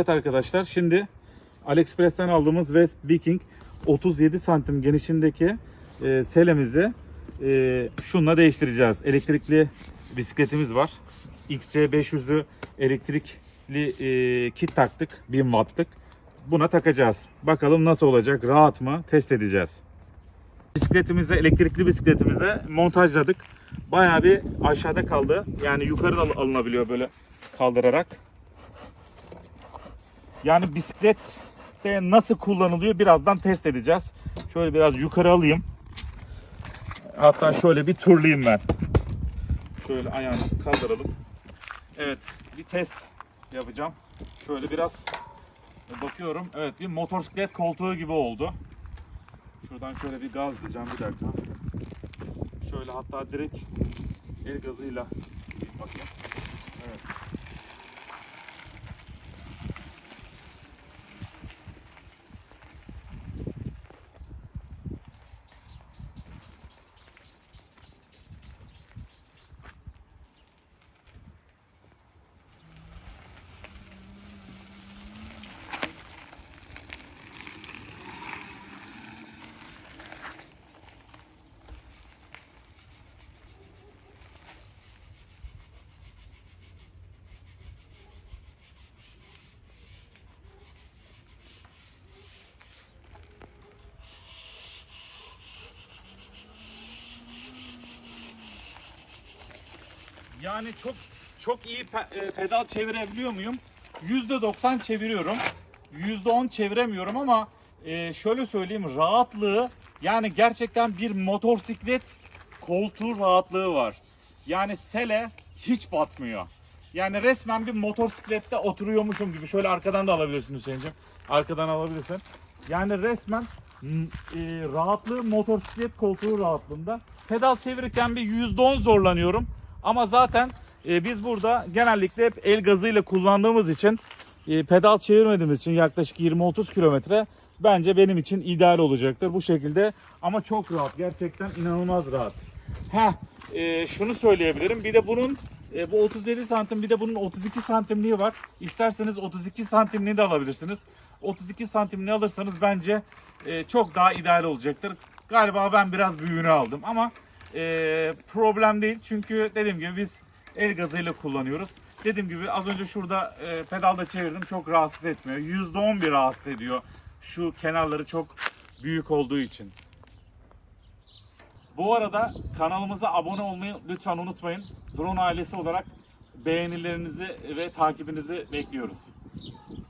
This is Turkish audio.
Evet arkadaşlar şimdi AliExpress'ten aldığımız West Viking 37 santim genişindeki e, selemizi e, şunla değiştireceğiz. Elektrikli bisikletimiz var. XC500'lü elektrikli e, kit taktık. 1000 wattlık. Buna takacağız. Bakalım nasıl olacak? Rahat mı? Test edeceğiz. Bisikletimize, elektrikli bisikletimize montajladık. Bayağı bir aşağıda kaldı. Yani yukarı da alınabiliyor böyle kaldırarak. Yani bisiklette nasıl kullanılıyor birazdan test edeceğiz. Şöyle biraz yukarı alayım. Hatta şöyle bir turlayayım ben. Şöyle ayağını kaldıralım. Evet bir test yapacağım. Şöyle biraz bakıyorum. Evet bir motosiklet koltuğu gibi oldu. Şuradan şöyle bir gaz diyeceğim bir dakika. Şöyle hatta direkt el gazıyla bakayım. Evet. Yani çok çok iyi pe- e, pedal çevirebiliyor muyum? %90 çeviriyorum. %10 çeviremiyorum ama e, şöyle söyleyeyim rahatlığı yani gerçekten bir motosiklet koltuğu rahatlığı var. Yani sele hiç batmıyor. Yani resmen bir motosiklette oturuyormuşum gibi. Şöyle arkadan da alabilirsin Hüseyin'cim. Arkadan alabilirsin. Yani resmen e, rahatlığı motosiklet koltuğu rahatlığında. Pedal çevirirken bir %10 zorlanıyorum. Ama zaten e, biz burada genellikle hep el gazıyla kullandığımız için e, pedal çevirmediğimiz için yaklaşık 20-30 kilometre bence benim için ideal olacaktır bu şekilde. Ama çok rahat. Gerçekten inanılmaz rahat. Ha, şunu söyleyebilirim. Bir de bunun e, bu 37 santim bir de bunun 32 santimliği var. İsterseniz 32 santimliği de alabilirsiniz. 32 santimliği alırsanız bence e, çok daha ideal olacaktır. Galiba ben biraz büyüğünü aldım ama e, problem değil. Çünkü dediğim gibi biz el gazıyla kullanıyoruz. Dediğim gibi az önce şurada e, pedalda çevirdim. Çok rahatsız etmiyor. %10 bir rahatsız ediyor. Şu kenarları çok büyük olduğu için. Bu arada kanalımıza abone olmayı lütfen unutmayın. Drone ailesi olarak beğenilerinizi ve takibinizi bekliyoruz.